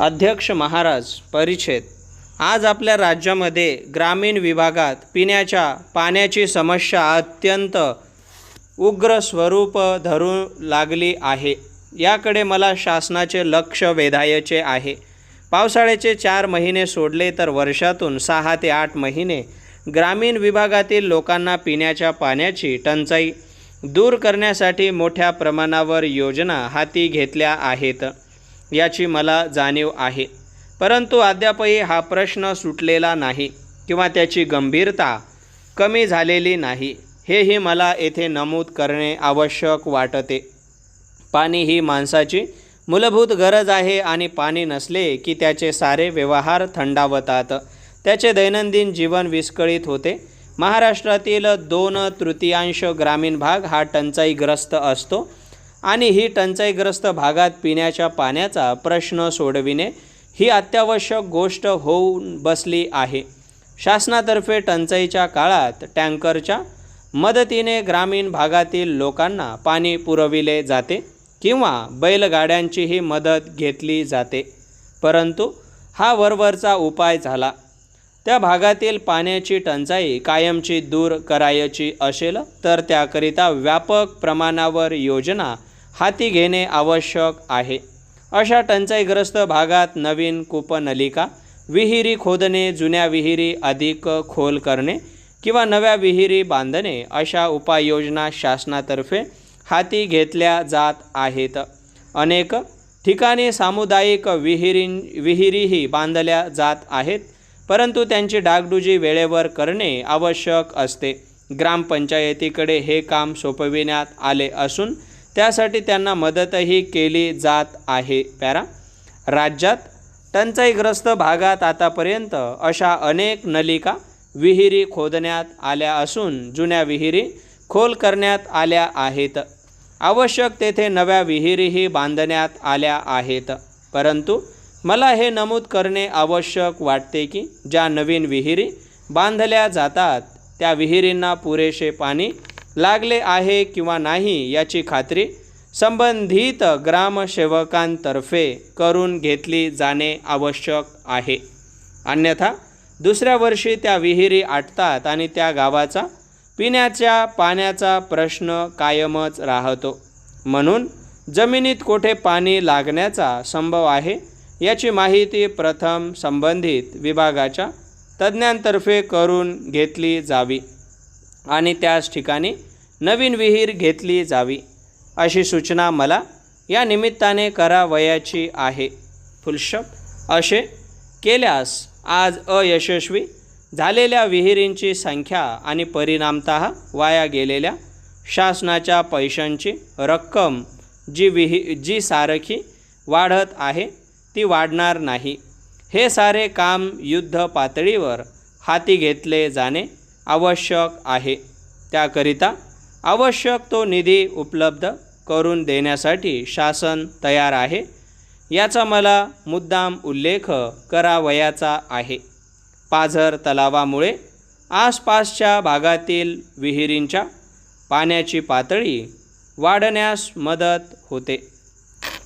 अध्यक्ष महाराज परिच्छेद. आज आपल्या राज्यामध्ये ग्रामीण विभागात पिण्याच्या पाण्याची समस्या अत्यंत उग्र स्वरूप धरू लागली आहे. याकडे मला शासनाचे लक्ष वेधायचे आहे. पावसाळ्याचे चार महिने सोडले तर वर्षातून सहा ते आठ महिने ग्रामीण विभागातील लोकांना पिण्याच्या पाण्याची टंचाई दूर करण्यासाठी मोठ्या प्रमाणावर योजना हाती घेतल्या आहेत. याची मला जाणीव आहे. परंतु अद्यापही हा प्रश्न सुटलेला नाही किंवा त्याची गंभीरता कमी झालेली नाही हेही मला येथे नमूद करणे आवश्यक वाटते. पाणी ही माणसाची मूलभूत गरज आहे आणि पाणी नसले की त्याचे सारे व्यवहार थंडावतात. त्याचे दैनंदिन जीवन विस्कळीत होते. महाराष्ट्रातील दोन तृतीयांश ग्रामीण भाग हा टंचाईग्रस्त असतो. आणि ही टंचाईग्रस्त भागात पिण्याच्या पाण्याचा प्रश्न सोडविणे ही अत्यावश्यक गोष्ट होऊन बसली आहे. शासनातर्फे टंचाईच्या काळात टँकरच्या मदतीने ग्रामीण भागातील लोकांना पाणी पुरविले जाते किंवा बैलगाड्यांचीही मदत घेतली जाते. परंतु हा वरवरचा उपाय झाला. त्या भागातील पाण्याची टंचाई कायमची दूर करायची असेल तर त्याकरिता व्यापक प्रमाणावर योजना हाती घेणे आवश्यक आहे. अशा टंचाईग्रस्त भागात नवीन कूपनलिका विहिरी खोदणे जुन्या विहिरी अधिक खोल करणे किंवा नव्या विहिरी बांधणे अशा उपाययोजना शासनातर्फे हाती घेतल्या जात आहेत. अनेक ठिकाणी सामुदायिक विहिरीं विहिरीही बांधल्या जात आहेत परंतु त्यांची डागडुजी वेळेवर करणे आवश्यक असते. ग्रामपंचायतीकडे हे काम सोपविण्यात आले असून त्यासाठी त्यांना मदतही केली जात आहे. पॅरा राज्यात टंचाईग्रस्त भागात आतापर्यंत अशा अनेक नलिका विहिरी खोदण्यात आल्या असून जुन्या विहिरी खोल करण्यात आल्या आहेत. आवश्यक तेथे नव्या विहिरीही बांधण्यात आल्या आहेत. परंतु मला हे नमूद करणे आवश्यक वाटते की ज्या नवीन विहिरी बांधल्या जातात त्या विहिरींना पुरेसे पाणी लागले आहे किंवा नाही याची खात्री संबंधित ग्रामसेवकांतर्फे करून घेतली जाणे आवश्यक आहे. अन्यथा दुसऱ्या वर्षी त्या विहिरी आटतात आणि त्या गावाचा पिण्याच्या पाण्याचा प्रश्न कायमच राहतो. म्हणून जमिनीत कोठे पाणी लागण्याचा संभव आहे याची माहिती प्रथम संबंधित विभागाच्या तज्ज्ञांतर्फे करून घेतली जावी. आणि त्याच ठिकाणी नवीन विहीर घेतली जावी अशी सूचना मला या निमित्ताने करावयाची आहे. फुलशप असे केल्यास आज अयशस्वी झालेल्या विहिरींची संख्या आणि परिणामत वाया गेलेल्या शासनाच्या पैशांची रक्कम जी विहि जी सारखी वाढत आहे ती वाढणार नाही. हे सारे काम युद्ध पातळीवर हाती घेतले जाणे आवश्यक आहे. त्याकरिता आवश्यक तो निधी उपलब्ध करून देण्यासाठी शासन तयार आहे. याचा मला मुद्दाम उल्लेख करावयाचा आहे. पाझर तलावामुळे आसपासच्या भागातील विहिरींच्या पाण्याची पातळी वाढण्यास मदत होते.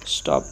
स्टॉप.